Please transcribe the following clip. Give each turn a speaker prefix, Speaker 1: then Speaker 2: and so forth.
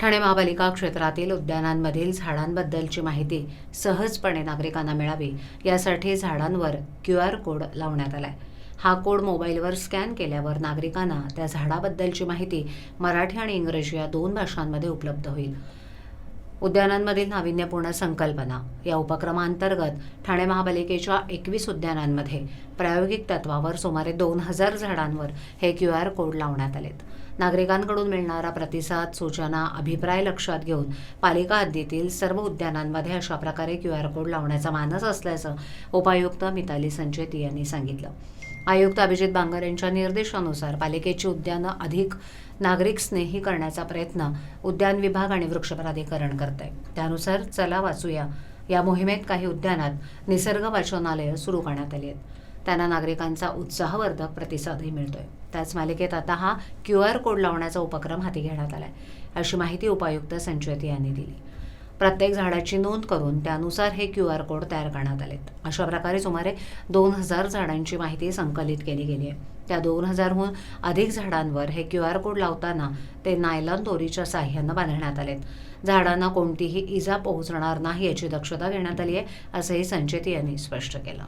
Speaker 1: ठाणे महापालिका क्षेत्रातील उद्यानांमधील झाडांबद्दलची माहिती सहजपणे नागरिकांना मिळावी यासाठी झाडांवर क्यू आर कोड लावण्यात आलाय. हा कोड मोबाईलवर स्कॅन केल्यावर नागरिकांना त्या झाडाबद्दलची माहिती मराठी आणि इंग्रजी या दोन भाषांमध्ये उपलब्ध होईल. उद्यानांमधील नाविन्यपूर्ण संकल्पना या उपक्रमांतर्गत ठाणे महापालिकेच्या एकवीस उद्यानांमध्ये प्रायोगिक तत्वावर सुमारे दोन हजार झाडांवर हे क्यू आर कोड लावण्यात आलेत. नागरिकांकडून मिळणारा प्रतिसाद सूचना अभिप्राय लक्षात घेऊन पालिका हद्दीतील सर्व उद्यानांमध्ये अशा प्रकारे क्यू आर कोड लावण्याचा मानस असल्याचं उपायुक्त मिताली संचेती यांनी सांगितलं. आयुक्त अभिजित बांगर यांच्या निर्देशानुसार पालिकेची उद्यानं अधिक नागरिक स्नेही करण्याचा प्रयत्न उद्यान विभाग आणि वृक्ष प्राधिकरण करत आहे त्यानुसार चला वाचूया. या मोहिमेत काही उद्यानात निसर्ग वाचनालयं सुरू करण्यात आली आहेत. त्यांना नागरिकांचा उत्साहवर्धक प्रतिसादही मिळतोय. त्याच मालिकेत आता हा क्यू आर कोड लावण्याचा उपक्रम हाती घेण्यात आलाय. अशी माहिती उपायुक्त संचेती यांनी दिली. प्रत्येक झाडाची नोंद करून त्यानुसार हे क्यू आर कोड तयार करण्यात आलेत. अशा प्रकारे सुमारे दोन हजार झाडांची माहिती संकलित केली गेली आहे. त्या दोन हजारहून अधिक झाडांवर हे क्यू आर कोड लावताना ते नायलॉन दोरीच्या साह्यानं बांधण्यात आलेत. झाडांना कोणतीही इजा पोहोचणार नाही याची दक्षता घेण्यात आली आहे असंही संचेती यांनी स्पष्ट केलं.